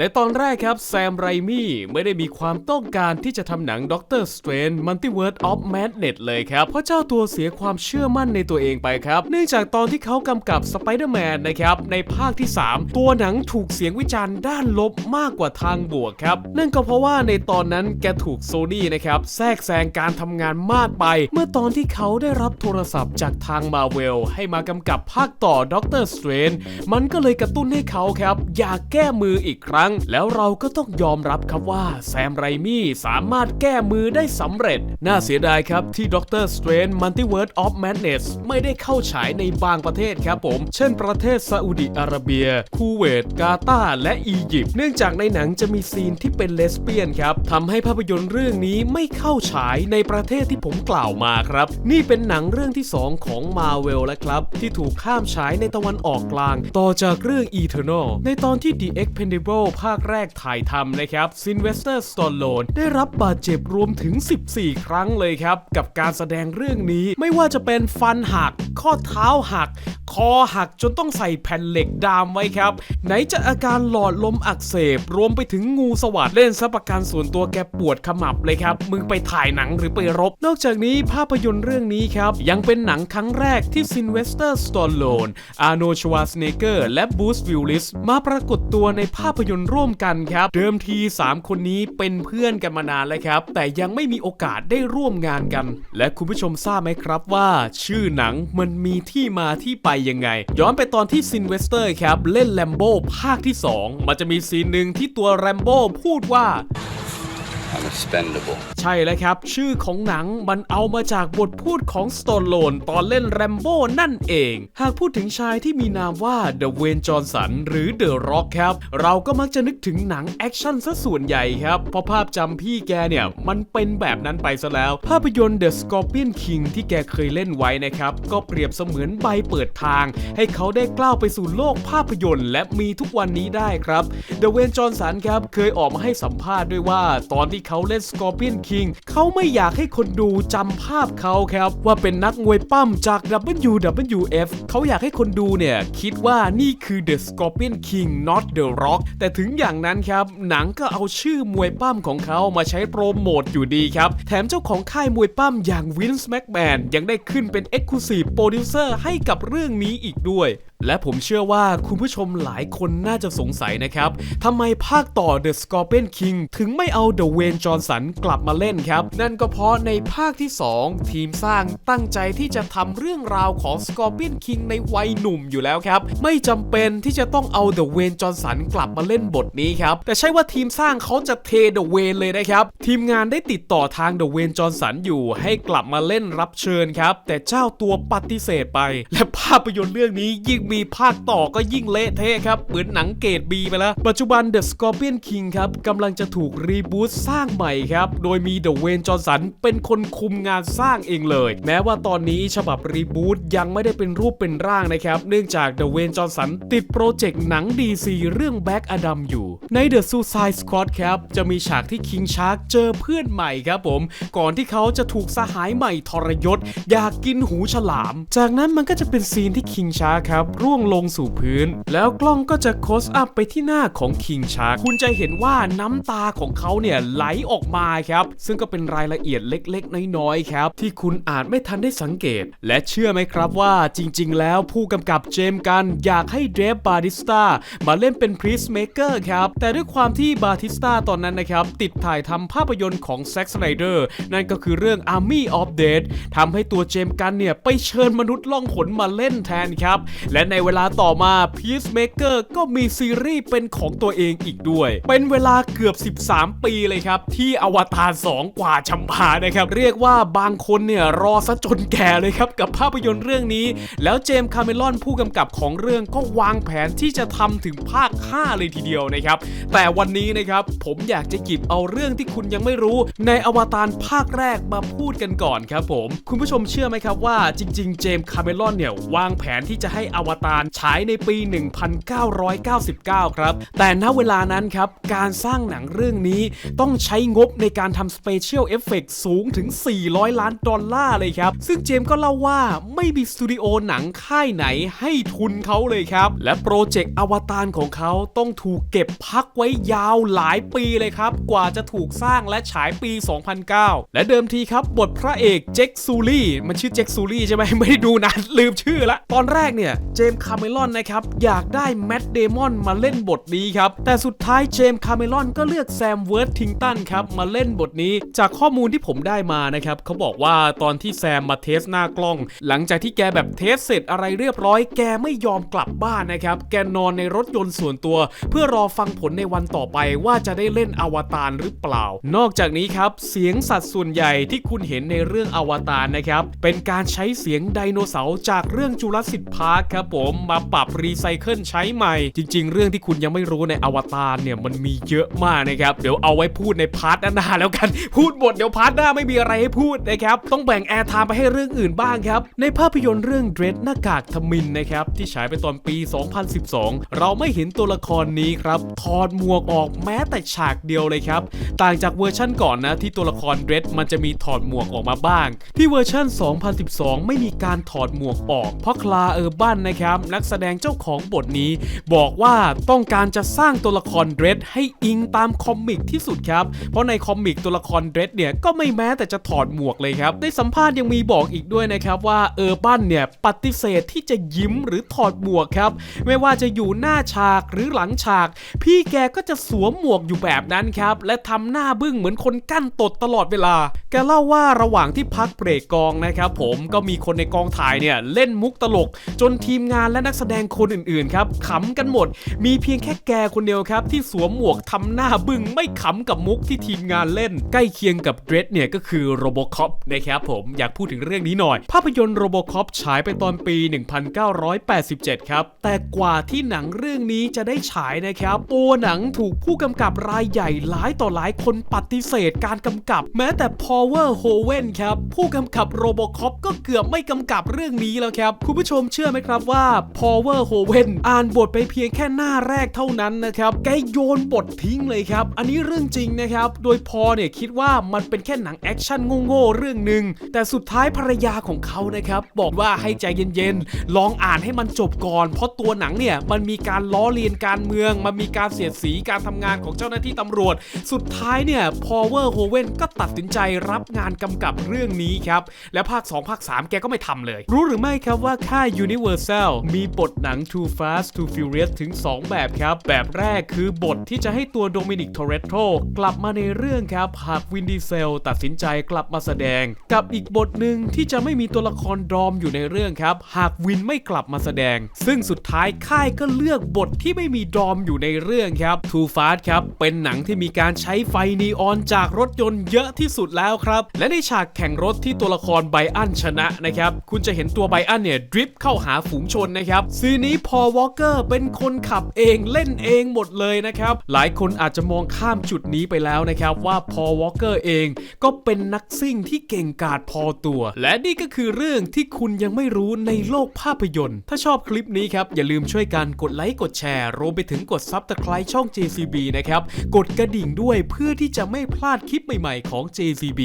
ในตอนแรกครับแซมไรมี่ไม่ได้มีความต้องการที่จะทำหนังด็อกเตอร์สเตรน Multiverse of Madness เลยครับ เพราะเจ้าตัวเสียความเชื่อมั่นในตัวเองไปครับ เนื่องจากตอนที่เขากำกับ Spider-Man นะครับ ในภาคที่ 3 ตัวหนังถูกเสียงวิจารณ์ด้านลบมากกว่าทางบวกครับ นั่นก็เพราะว่าในตอนนั้นแกถูกโซนี่นะครับ แทรกแซงการทำงานมากไป เมื่อตอนที่เขาได้รับโทรศัพท์จากทางมาเวลให้มากำกับภาคต่อด็อกเตอร์สเตรนมันก็เลยกระตุ้นให้เขาครับอยากแก้มืออีกครั้งแล้วเราก็ต้องยอมรับครับว่าแซมไรมี่สามารถแก้มือได้สำเร็จ น่าเสียดายครับที่ด็อกเตอร์สเตรน Multiverse of Madness ไม่ได้เข้าฉายในบางประเทศครับผม เช่นประเทศซาอุดิอาระเบีย คูเวต กาตาร์และอียิปต์เนื่องจากในหนังจะมีซีนที่เป็นเลสเบี้ยนครับทำให้ภาพยนตร์เรื่องนี้ไม่เข้าฉายในประเทศที่ผมกล่าวมาครับ นี่เป็นหนังเรื่องที่ 2 ของมาเวลแล้วครับ ที่ถูกข้ามฉายในตะวันออกกลาง ต่อจากเรื่อง Eternal ในตอนที่ The Expendable ภาคแรกถ่ายทำนะครับซินเวสเตอร์สตอลโลนได้รับบาดเจ็บรวมถึง 14 ครั้งเลยครับ กับการแสดงเรื่องนี้ไม่ว่าจะเป็นฟันหัก ข้อเท้าหัก คอหักจนต้องใส่แผ่นเหล็กดามไว้ครับ ไหนจะอาการหลอดลมอักเสบ รวมไปถึงงูสวัสดเล่นซัประกันส่วนตัวแกปวดขมับเลยครับ มึงไปถ่ายหนังหรือไปรบ นอกจากนี้ภาพยนตร์เรื่องนี้ครับ ยังเป็นหนังครั้งแรกที่ซินเวสเตอร์สตอลโลนอาร์โนชวาสเนเกอร์และบูสวิลลิสมาปรากฏตัวในภาพยนตร์ร่วมกันครับ เดิมที 3 คนนี้เป็นเพื่อนกันมานานแล้วครับ แต่ยังไม่มีโอกาสได้ร่วมงานกัน และคุณผู้ชมทราบไหมครับว่า ชื่อหนังมันมีที่มาที่ไปยังไง ย้อนไปตอนที่ซินเวสเตอร์ครับ เล่นแลมโบ้ภาคที่ 2 มันจะมีซีนหนึ่งที่ตัวแรมโบ้พูดว่า I'm expendable. ใช่แล้วครับ ชื่อของหนังมันเอามาจากบทพูดของสโตนโลนตอนเล่นแรมโบ้นั่นเอง หากพูดถึงชายที่มีนามว่าเดอะเวนจอห์นสันหรือเดอะร็อกครับ เราก็มักจะนึกถึงหนังแอคชั่นซะส่วนใหญ่ครับ เพราะภาพจำพี่แกเนี่ย มันเป็นแบบนั้นไปซะแล้ว ภาพยนตร์ The Scorpion King ที่แกเคยเล่นไว้นะครับ ก็เปรียบเสมือนใบเปิดทาง ให้เขาได้กล้าวไปสู่โลกภาพยนตร์ และมีทุกวันนี้ได้ครับเดอะเวนจอห์นสันครับเคยออกมาให้สัมภาษณ์ด้วยว่าตอนที่เขาเล่น Scorpion King เขาไม่อยากให้คนดูจำภาพเขาครับ ว่าเป็นนักมวยปั้มจาก WWF เขาอยากให้คนดูเนี่ย คิดว่านี่คือ The Scorpion King not The Rock แต่ถึงอย่างนั้นครับ หนังก็เอาชื่อมวยปั้มของเขามาใช้โปรโมทอยู่ดีครับ แถมเจ้าของค่ายมวยปั้มอย่างวินส์แม็กแมนยังได้ขึ้นเป็น Exclusive Producer ให้กับเรื่องนี้อีกด้วย และผมเชื่อว่าคุณผู้ชมหลายคนน่าจะสงสัยนะครับทำไมภาคต่อ The Scorpion King ถึงไม่เอา The Wayne Johnson กลับมาเล่นครับ นั่นก็เพราะในภาคที่ 2 ทีมสร้างตั้งใจที่จะทำเรื่องราวของ Scorpion King ในวัยหนุ่มอยู่แล้วครับ ไม่จำเป็นที่จะต้องเอา The Wayne Johnson กลับมาเล่นบทนี้ครับ แต่ใช่ว่าทีมสร้างเขาจะเท The Wayne เลยนะครับ ทีมงานได้ติดต่อทาง The Wayne Johnson อยู่ให้กลับมาเล่นรับเชิญครับ แต่เจ้าตัวปฏิเสธไป และภาพยนตร์เรื่องนี้ยิ่งมีภาคต่อก็ยิ่งเละเทะครับ เหมือนหนังเกรดบีไปแล้ว ปัจจุบัน The Scorpion King ครับกำลังจะถูกรีบูตสร้างใหม่ครับ โดยมี The Wayne Johnson เป็นคนคุมงานสร้างเองเลย แม้ว่าตอนนี้ฉบับรีบูตยังไม่ได้เป็นรูปเป็นร่างนะครับ เนื่องจาก The Wayne Johnson ติดโปรเจกต์หนัง DC เรื่อง Black Adam อยู่ ใน The Suicide Squad ครับจะมีฉากที่ King Shark เจอเพื่อนใหม่ครับผม ก่อนที่เขาจะถูกสหายใหม่ทรยศ อยากกินหูฉลาม จากนั้นมันก็จะเป็นซีนที่ King Shark ครับร่วงลงสู่พื้น แล้วกล้องก็จะโคสอัพไปที่หน้าของ King Shark คุณจะเห็นว่าน้ำตาของเขาเนี่ยไหลออกมาครับ ซึ่งก็เป็นรายละเอียดเล็กๆ น้อยๆครับ ที่คุณอาจไม่ทันได้สังเกต และเชื่อไหมครับว่าจริง ๆ แล้วผู้กำกับเจมส์กันอยากให้เดฟบาติสตามาเล่นเป็นพรีสเมเกอร์ครับ แต่ด้วยความที่บาติสตาตอนนั้นนะครับ ติดถ่ายทำภาพยนตร์ของแซ็กสไนเดอร์นั่นก็คือเรื่อง Army of Dead ทำให้ตัวเจมส์กันเนี่ยไปเชิญมนุษย์ล่องหนมาเล่นแทนครับ และในเวลาต่อมา Peacemaker ก็มีซีรีส์เป็นของตัวเองอีกด้วย เป็นเวลาเกือบ 13 ปีเลยครับ ที่อวตาร 2 กว่าชำพานะครับ เรียกว่าบางคนเนี่ยรอซะจนแก่เลยครับ กับภาพยนตร์เรื่องนี้ แล้วเจมส์คาเมรอนผู้กำกับของเรื่องก็วางแผนที่จะทำถึงภาค 5 เลยทีเดียวนะครับ แต่วันนี้นะครับผมอยากจะหยิบเอาเรื่องที่คุณยังไม่รู้ ในอวตารภาคแรกมาพูดกันก่อนครับผม คุณผู้ชมเชื่อไหมครับว่าจริง ๆ เจมส์คาเมรอนเนี่ยวางแผนที่จะให้อวตารฉายในปี 1999 ครับ แต่ณเวลานั้นครับ การสร้างหนังเรื่องนี้ต้องใช้งบในการทำสเปเชียลเอฟเฟกสูงถึง 400 ล้านดอลลาร์เลยครับ ซึ่งเจมส์ก็เล่าว่าไม่มีสตูดิโอหนังค่ายไหนให้ทุนเขาเลยครับ และโปรเจกต์อวตารของเขาต้องถูกเก็บพักไว้ยาวหลายปีเลยครับ กว่าจะถูกสร้างและฉายปี 2009 และเดิมทีครับ บทพระเอกเจ็คซูลี่ มันชื่อเจ็คซูลี่ใช่ไหมไม่ได้ดูนานลืมชื่อละ ตอนแรกเนี่ย เจมส์คาเมรอนนะครับอยากได้แมตต์เดมอนมาเล่นบทนี้ครับ แต่สุดท้ายเจมส์คาเมรอนก็เลือกแซมเวิร์ธทิงตันครับมาเล่นบทนี้ จากข้อมูลที่ผมได้มานะครับเขาบอกว่าตอนที่แซมมาเทสหน้ากล้อง หลังจากที่แกแบบเทสเสร็จอะไรเรียบร้อย แกไม่ยอมกลับบ้านนะครับแกนอนในรถยนต์ส่วนตัว เพื่อรอฟังผลในวันต่อไปว่าจะได้เล่นอวตารหรือเปล่า นอกจากนี้ครับเสียงสัตว์ส่วนใหญ่ที่คุณเห็นในเรื่องอวตารนะครับเป็นการใช้เสียงไดโนเสาร์จากเรื่องจูราสสิ c พาร์คครับผมมาปรับรีไซเคิลใช้ใหม่ จริง ๆ เรื่องที่คุณยังไม่รู้ในอวตารเนี่ยมันมีเยอะมากนะครับ เดี๋ยวเอาไว้พูดในพาร์ทหน้าแล้วกัน พูดหมดเดี๋ยวพาร์ทหน้าไม่มีอะไรให้พูดนะครับ ต้องแบ่งแอร์ไทม์ไปให้เรื่องอื่นบ้างครับ ในภาพยนตร์เรื่องเดรดหน้ากากทมินนะครับที่ฉายไปตอนปี 2012 เราไม่เห็นตัวละครนี้ครับถอดหมวกออกแม้แต่ฉากเดียวเลยครับ ต่างจากเวอร์ชั่นก่อนนะที่ตัวละครเดรดมันจะมีถอดหมวกออกมาบ้าง ที่เวอร์ชั่น 2012 ไม่มีการถอดหมวกออก เพราะคลาเออร์บันนะครับนักแสดงเจ้าของบทนี้ บอกว่าต้องการจะสร้างตัวละครเดรดให้อิงตามคอมิกที่สุดครับ เพราะในคอมิกตัวละครเดรดเนี่ยก็ไม่แม้แต่จะถอดหมวกเลยครับ ในสัมภาษณ์ยังมีบอกอีกด้วยนะครับว่าเออร์บันเนี่ยปฏิเสธที่จะยิ้มหรือถอดหมวกครับ ไม่ว่าจะอยู่หน้าฉากหรือหลังฉาก พี่แกก็จะสวมหมวกอยู่แบบนั้นครับและทำหน้าบึ้งเหมือนคนกั้นตดตลอดเวลา แกเล่าว่าระหว่างที่พักเบรกกองนะครับผมก็มีคนในกองถ่ายเนี่ยเล่นมุกตลกจนทีมงานและนักแสดงคนอื่นๆครับขำกันหมด มีเพียงแค่แกคนเดียวครับ ที่สวมหมวกทำหน้าบึ้งไม่ขำกับมุกที่ทีมงานเล่น ใกล้เคียงกับเดรดเนี่ยก็คือโรบอคอปนะครับผมอยากพูดถึงเรื่องนี้หน่อย ภาพยนตร์โรบอคอปฉายไปตอนปี 1987 ครับ แต่กว่าที่หนังเรื่องนี้จะได้ฉายนะครับตัวหนังถูกผู้กำกับรายใหญ่หลายต่อหลายคนปฏิเสธการกำกับ แม้แต่ Power h o w e n ครับผู้กำกับโรบอคอปก็เกือบไม่กำกับเรื่องนี้แล้วครับ คุณผู้ชมเชื่อไหมครับว่า Power h o w e n อ่านบทไปเพียงแค่หน้าแรกเท่านั้นนะครับแกโยนบททิ้งเลยครับ อันนี้เรื่องจริงนะครับ โดยพอเนี่ยคิดว่ามันเป็นแค่หนังแอคชั่นโง่ๆเรื่องหนึ่งแต่สุดท้ายภรรยาของเขานะครับ บอกว่าให้ใจเย็นๆ ลองอ่านให้มันจบก่อน เพราะตัวหนังเนี่ยมันมีการล้อเลียนการเมือง มันมีการเสียดสีการทำงานของเจ้าหน้าที่ตำรวจ สุดท้ายเนี่ย Power h o w e n ก็ตัดสินใจรับงานกำกับเรื่องนี้ครับ และภาค 2 ภาค 3 แกก็ไม่ทำเลย รู้หรือไม่ครับว่าค่าย Universal มีบทหนัง Too Fast Too Furious ถึง 2 แบบครับ แบบแรกคือบทที่จะให้ตัวโดมินิกโทเรโตกลับมาในเรื่องครับ หากวินดีเซลตัดสินใจกลับมาแสดง กับอีกบทหนึ่งที่จะไม่มีตัวละครดอมอยู่ในเรื่องครับ หากวินไม่กลับมาแสดง ซึ่งสุดท้ายค่ายก็เลือกบทที่ไม่มีดอมอยู่ในเรื่องครับ Too Fast ครับ เป็นหนังที่มีการใช้ไฟนีออนจากรถยนต์เยอะที่สุดแล้วครับ และในฉากแข่งรถที่ตัวละครไบอันชนะนะครับ คุณจะเห็นตัวไบอันเนี่ยดริฟเข้าหาฝูงชนนะครับซีนี้พอวอลเกอร์เป็นคนขับเองเล่นเองหมดเลยนะครับ หลายคนอาจจะมองข้ามจุดนี้ไปแล้วนะครับว่าพอวอลเกอร์เองก็เป็นนักซิ่งที่เก่งกาจพอตัว และนี่ก็คือเรื่องที่คุณยังไม่รู้ในโลกภาพยนตร์ ถ้าชอบคลิปนี้ครับอย่าลืมช่วยกันกดไลค์กดแชร์รวมไปถึงกดซับสไคร b e ช่อง JCB นะครับกดกระดิ่งด้วยเพื่อที่จะไม่พลาดคลิปใหม่ ๆของ JCB